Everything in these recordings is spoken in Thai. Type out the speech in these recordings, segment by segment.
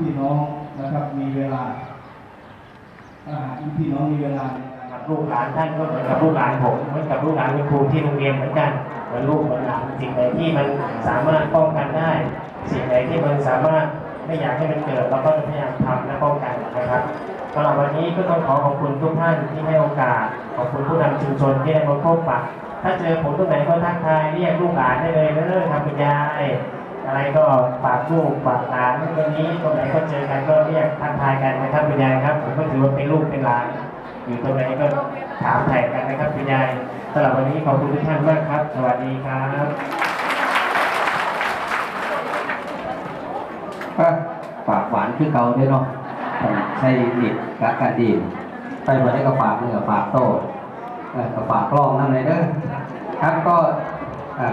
พี่น้องนะครับมีเวลาถ้าหากพี่น้องมีเวลาการกับลูกหลานท่านก็เหมือนกับลูกหลานผมเหมือนกับลูกหลานคุณครูที่โรงเรียนเหมือนกันเหมือนลูกเหมือนหลานสิ่งไหนที่มันสามารถป้องกันได้ สิ่งไหนที่มันสามารถไม่อยากให้มันเกิดเราก็จะพยายามทำและป้องกันนะครับสำหรับวันนี้ก็ต้องขอขอบคุณทุกท่านที่ให้โอกาสขอบคุณผู้นำชุมชนที่ได้มาพบปะถ้าเจอผมตรงไหนก็ทักทายเรียกลูกหลานได้เลยเด้อครับคุณยาย อะไรก็ฝากลูกฝากหลานวันนี้ตรงไหนก็เจอกันก็เรียกทักทายกันนะครับคุณยายครับผมก็ถือว่าเป็นลูกเป็นหลาน อยู่ตรงไหนก็ถามถ่ายกันนะครับคุณยายสำหรับวันนี้ขอบคุณทุกท่านมากครับ สวัสดีครับฝากหวานคือเก่าด้วยเนาะใช่ดิบกะกะดีนไปมาได้ก็ฝากเนื้อฝากโต้เอ่อก็ฝากกล้องนั่นเลยเด้อครับก็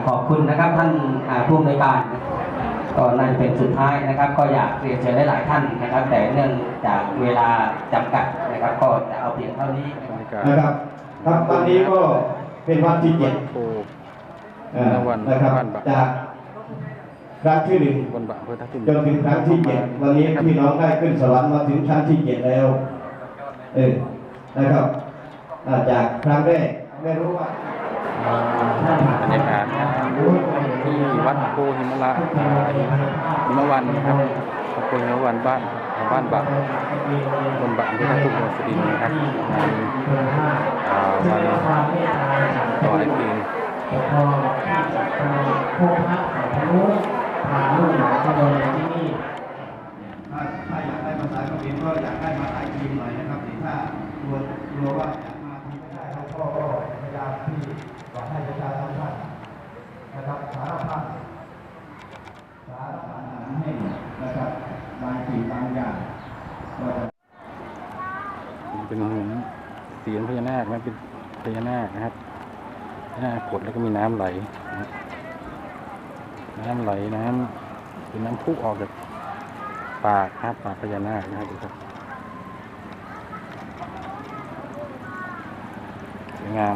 ขอบคุณนะครับท่านอ่าผู้อำนวยการก็น่าจะเป็นสุดท้ายนะครับ ก็อยากเรียนเชิญหลายๆท่านนะครับ แต่เนื่องจากเวลาจำกัดนะครับ ก็จะเอาเพียงเท่านี้นะครับนะครับครับวันนี้ก็เป็นวันที่เจ็ดโอ้เอ่อวันนะครับวันบะจากครั้งที่หนึ่งบนบะเพื่อทักทิมจนถึงครั้งที่เจ็ดวันนี้พี่น้องได้ขึ้นสวรรค์มาถึงครั้งที่เจ็ดแล้วเออนะครับอ่าจากครั้งแรกไม่รู้ว่า บรรยากาศที่วัดโพหิมละอ่าหิมวันนะครับวัดโพหิมวันบ้านบ้านบะบนบะเพื่อทักทุกสุรินทร์นะครับงานวันต่อไอปีนพอที่จะทำพวกพระของนู้นพาลูกหลานเข้ามาในที่นี่ถ้าถ้าอยากได้ภาษาเขมรก็อยากได้มาหลายทีมหน่อยนะครับถ้ากลัวกลัวว่าจะมาทีไม่ได้เราก็พยายามที่ จะให้ประชาชนท่านนะครับสารพัดสารพัดอาหารให้นะครับบางสิ่งบางอย่างเป็นเสียงพญานาคนะเป็นพญานาคนะครับพญานาคกดแล้วก็มีน้ำไหลนะน้ำไหลน้ำเป็นน้ำพุออกจากปากครับปากพญานาคนะครับดูครับสวยงาม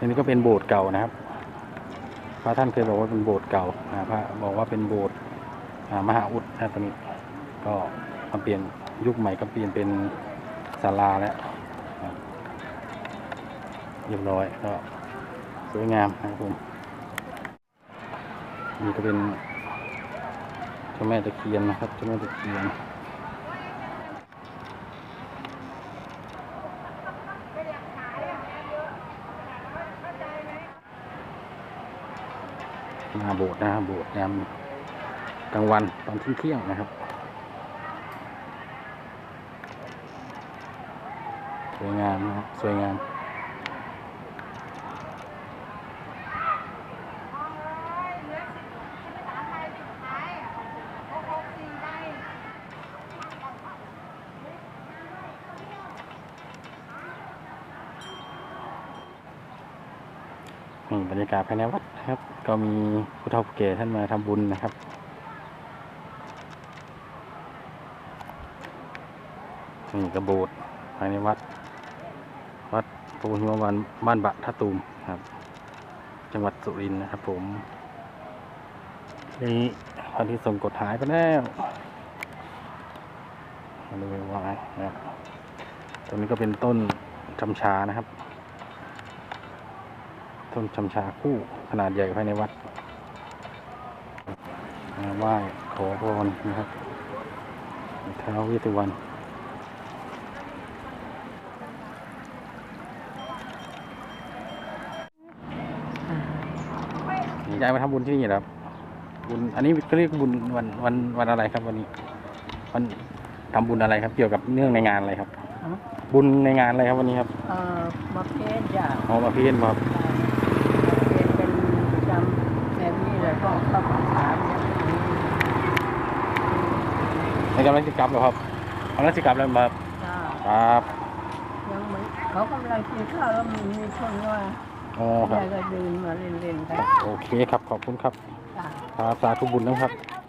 อันนี้ก็เป็นโบสถ์เก่านะครับ พระท่านเคยบอกว่าเป็นโบสถ์เก่านะพระบอกว่าเป็นโบสถ์มหาอุดนะครับตอนนี้ก็มาเปลี่ยนยุคใหม่ก็เปลี่ยนเป็นศาลาแล้วเรียบร้อยก็สวยงามนะครับผมนี่ก็เป็นเจ้าแม่ตะเคียนนะครับเจ้าแม่ตะเคียน มาโบสถ์นะครับโบสถ์ยามกลางวันตอนเที่ยงนะครับสวยงามนะครับสวยงาม นี่บรรยากาศภายในวัดนะครับ ก็มีผู้เฒ่าผู้แก่ท่านมาทำบุญนะครับ นี่กระโบสถ์ภายในวัด วัดปูหิมวันบ้านบะท่าตูมครับ จังหวัดสุรินทร์นะครับผมนี่พระที่ทรงกดหายไปแล้วมาดูวาไงนะครับตรงนี้ก็เป็นต้นชำชานะครับ ต้นชำชาคู่ขนาดใหญ่ภายในวัดมาไหว้ขอพรนะครับท้าวเวสสุวรรณยายมาทำบุญที่นี่เหรอครับบุญอันนี้เขาเรียกบุญวันวันวันอะไรครับวันนี้วันทำบุญอะไรครับ เกี่ยวกับเนื่องในงานอะไรครับ บุญในงานอะไรครับวันนี้ครับเอ่อมาเพศจ้ะอ๋อมาเพียนมาเพศเป็นประจำแบบนี้แล้วก็เข้ามาถามอย่าง นี้ในกำลังสิกลับเหรอครับกำลังสิกลับแล้วมาจ้าครับยังเหมือนเขากำลังกินข้าวแล้วมีมีคนว่าอ๋อครัยาบยก็เดินมาเล่นๆไปโอเคครับขอบคุณครับ จ้า ครับสาธุบุญนะครับจ